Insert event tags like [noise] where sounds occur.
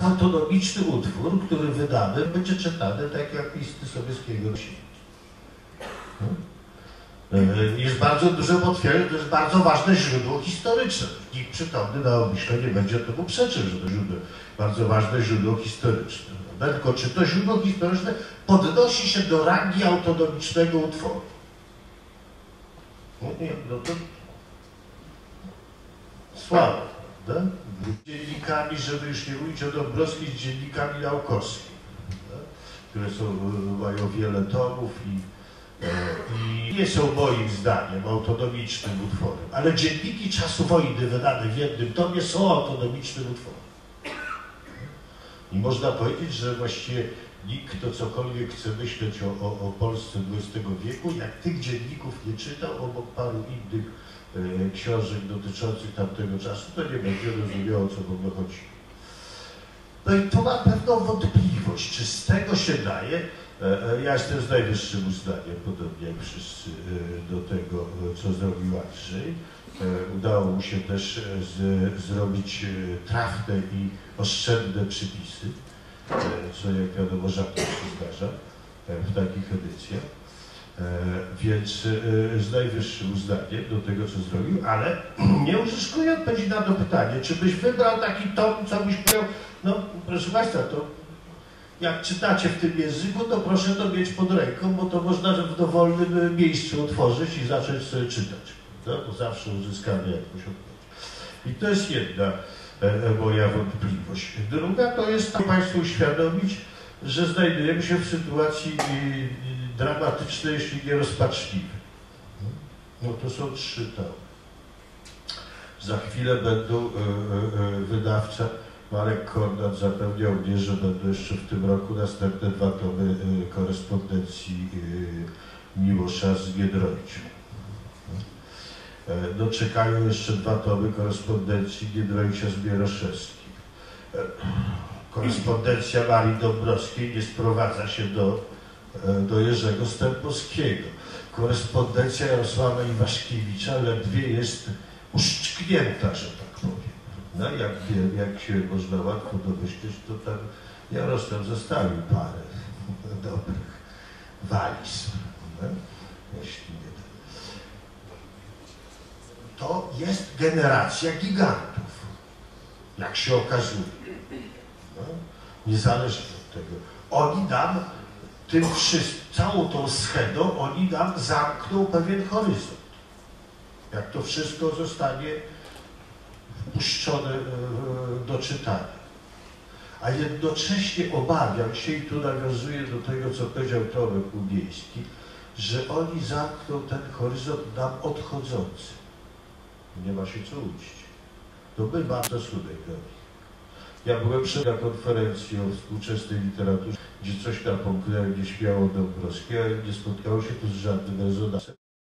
autonomiczny utwór, który wydany będzie czytany tak jak listy Sobieskiego E, Jest bardzo duże potwierdzenie, to jest bardzo ważne źródło historyczne. Nikt przytomny na Obiszle nie będzie temu przeczył, że to źródło, bardzo ważne źródło historyczne. Tylko czy to źródło historyczne podnosi się do rangi autonomicznego utworu? No nie, no to słabo, prawda? Dziennikami, żeby już nie mówić o Dąbrowskich, z dziennikami naukowymi, prawda? które są, mają wiele tomów i E, i nie są moim zdaniem autonomicznym utworem, ale dzienniki czasu wojny wydane w jednym tomie są autonomicznym utworem. I można powiedzieć, że właściwie nikt, kto cokolwiek chce myśleć o, o, o Polsce XX wieku, jak tych dzienników nie czytał, obok paru innych e, książek dotyczących tamtego czasu, to nie będzie rozumiał, o co w ogóle chodzi. No i to ma pewną wątpliwość, czy z tego się daje E, e, Ja jestem z najwyższym uznaniem, podobnie jak wszyscy, e, do tego, co zrobił Andrzej. Udało mu się też z, zrobić trafne i oszczędne przypisy, co jak wiadomo rzadko się zdarza w takich edycjach. Więc z najwyższym uznaniem do tego, co zrobił, ale [clears throat] nie uzyskuję odpowiedzi na to pytanie, czy byś wybrał taki tom, co byś powiedział, no proszę Państwa, to jak czytacie w tym języku, to proszę to mieć pod ręką, bo to można w dowolnym miejscu otworzyć i zacząć sobie czytać. Prawda? Bo zawsze uzyskamy jakąś odpowiedź. I to jest jedna e, e, moja wątpliwość. Druga to jest to Państwu uświadomić, że znajdujemy się w sytuacji e, dramatycznej, jeśli nie rozpaczliwej. No to są trzy tomy. Za chwilę będą e, e, e, wydawca Marek Kornat zapewniał mnie, że będą jeszcze w tym roku następne dwa tomy korespondencji Miłosza z Giedroycia. E, no czekają jeszcze dwa tomy korespondencji Giedroycia z Mieroszewskim. E, korespondencja Marii Dąbrowskiej nie sprowadza się do, e, do Jerzego Stępowskiego. Korespondencja Jarosława Iwaszkiewicza ledwie jest uszczknięta, że tak powiem. No jak, jak się można łatwo domyśleć, to tam Jarosław zostawił parę [laughs] dobrych waliz. No? Jeśli nie to jest generacja gigantów, jak się okazuje. No? Niezależnie od tego. Oni nam tym wszystkim, całą tą schedą, oni nam zamkną pewien horyzont. Jak to wszystko zostanie puszczone e, do czytania. A jednocześnie obawiam się, i tu nawiązuję do tego, co powiedział Tomek Umiejski, że oni zamkną ten horyzont nam odchodzący. Nie ma się co uczyć. To my mamy stosunek. Ja byłem przed na konferencji o współczesnej literaturze, gdzie coś tam pomknęło, gdzie śmiało Dąbrowski, ale nie spotkało się tu z żadnym rezonansem.